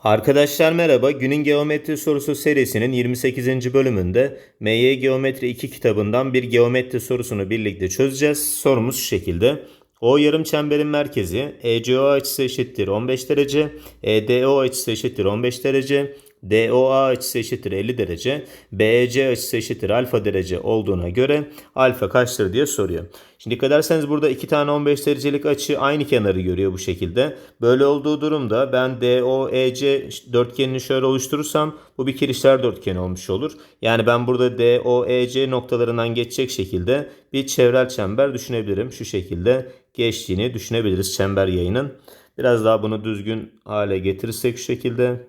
Arkadaşlar merhaba. Günün Geometri Sorusu serisinin 28. bölümünde MY Geometri 2 kitabından bir geometri sorusunu birlikte çözeceğiz. Sorumuz şu şekilde. O yarım çemberin merkezi ECO açısı eşittir 15 derece, EDO açısı eşittir 15 derece, DOA açısı eşittir 50 derece, BEC açısı eşittir alfa derece olduğuna göre alfa kaçtır diye soruyor. Şimdi dikkat ederseniz burada iki tane 15 derecelik açı aynı kenarı görüyor bu şekilde. Böyle olduğu durumda ben DOEC dörtgenini şöyle oluşturursam bu bir kirişler dörtgeni olmuş olur. Yani ben burada DOEC noktalarından geçecek şekilde bir çevrel çember düşünebilirim. Şu şekilde geçtiğini düşünebiliriz çember yayının. Biraz daha bunu düzgün hale getirirsek şu şekilde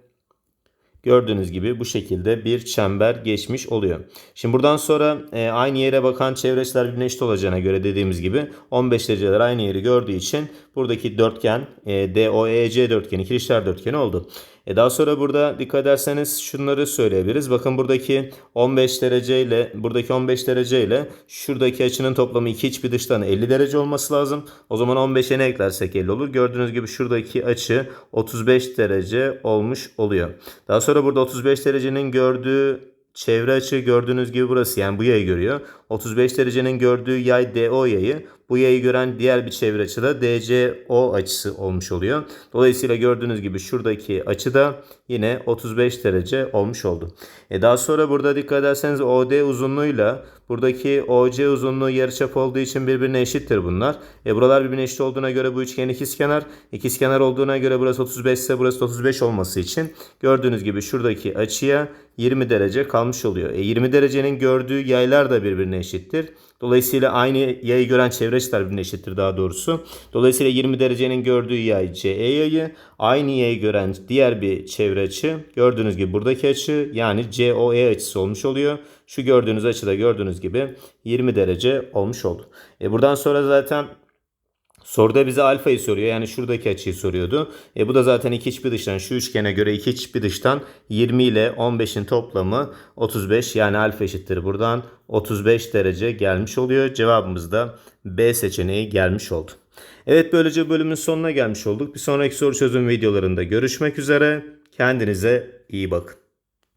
Gördüğünüz gibi bu şekilde bir çember geçmiş oluyor. Şimdi buradan sonra e, aynı yere bakan çevreçler birbirine eşit olacağına göre dediğimiz gibi 15 dereceler aynı yeri gördüğü için buradaki dörtgen e, DOEC dörtgeni, kirişler dörtgeni oldu. E daha sonra burada dikkat ederseniz şunları söyleyebiliriz. Bakın buradaki 15 derece ile buradaki 15 derece ile şuradaki açının toplamı iki iç bir dıştan 50 derece olması lazım. O zaman 15'e ne eklersek 50 olur. Gördüğünüz gibi şuradaki açı 35 derece olmuş oluyor. Daha sonra burada 35 derecenin gördüğü çevre açı gördüğünüz gibi burası yani bu yayı görüyor. 35 derecenin gördüğü yay DO yayı. Bu yayı gören diğer bir çevre açı da DCO açısı olmuş oluyor. Dolayısıyla gördüğünüz gibi şuradaki açı da yine 35 derece olmuş oldu. E daha sonra burada dikkat ederseniz OD uzunluğuyla buradaki OC uzunluğu yarıçap olduğu için birbirine eşittir bunlar. E buralar birbirine eşit olduğuna göre bu üçgen ikizkenar. İkizkenar olduğuna göre burası 35 ise burası 35 olması için gördüğünüz gibi şuradaki açıya 20 derece kalmış oluyor. E 20 derecenin gördüğü yaylar da birbirine eşittir. Dolayısıyla aynı yayı gören çevreçler birbirine eşittir daha doğrusu. Dolayısıyla 20 derecenin gördüğü yay CE yayı. Aynı yayı gören diğer bir çevre açı. Gördüğünüz gibi buradaki açı yani COE açısı olmuş oluyor. Şu gördüğünüz açıda gördüğünüz gibi 20 derece olmuş oldu. E buradan sonra zaten Soruda bize alfayı soruyor. Yani şuradaki açıyı soruyordu. E bu da zaten iki iç bir dıştan şu üçgene göre iki iç bir dıştan 20 ile 15'in toplamı 35 yani alfa eşittir buradan 35 derece gelmiş oluyor. Cevabımız da B seçeneği gelmiş oldu. Evet böylece bölümün sonuna gelmiş olduk. Bir sonraki soru çözüm videolarında görüşmek üzere. Kendinize iyi bakın.